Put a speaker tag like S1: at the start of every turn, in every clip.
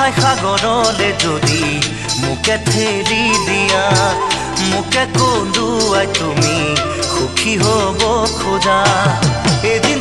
S1: হয় সাগৰলে যদি? মোকে ঠেলি দিয়া মোকে কলোৱাই তুমি সুখী হ'ব খোজা। এদিন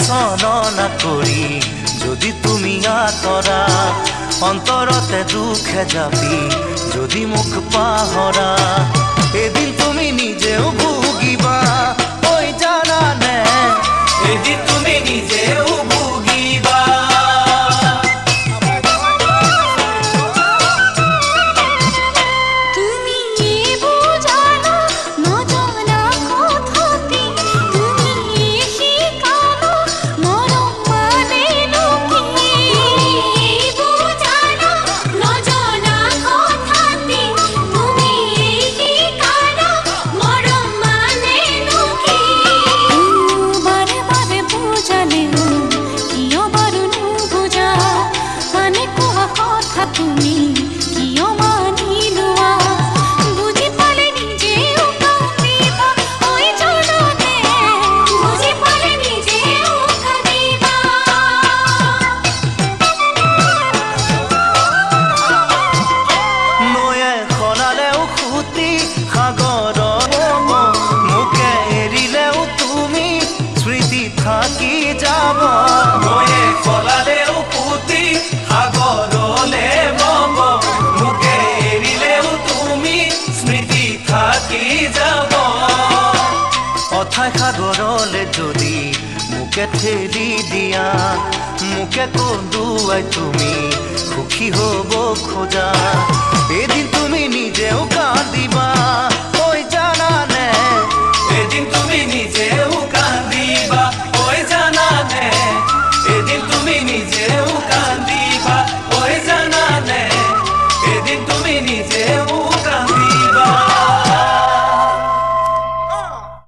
S1: চননা কৰি যদি তুমি আঁতৰা অন্তৰতে দুখে যাবি। যদি মুখ পাহৰা এদিন তুমি নিজেও ভুগিবা। ঐ যা যদি মোকে ঠেলি দিয়া মোকে কন্দুৱাই তুমি সুখী হ'ব খোজা। এদিন তুমি নিজেও কান্দিবা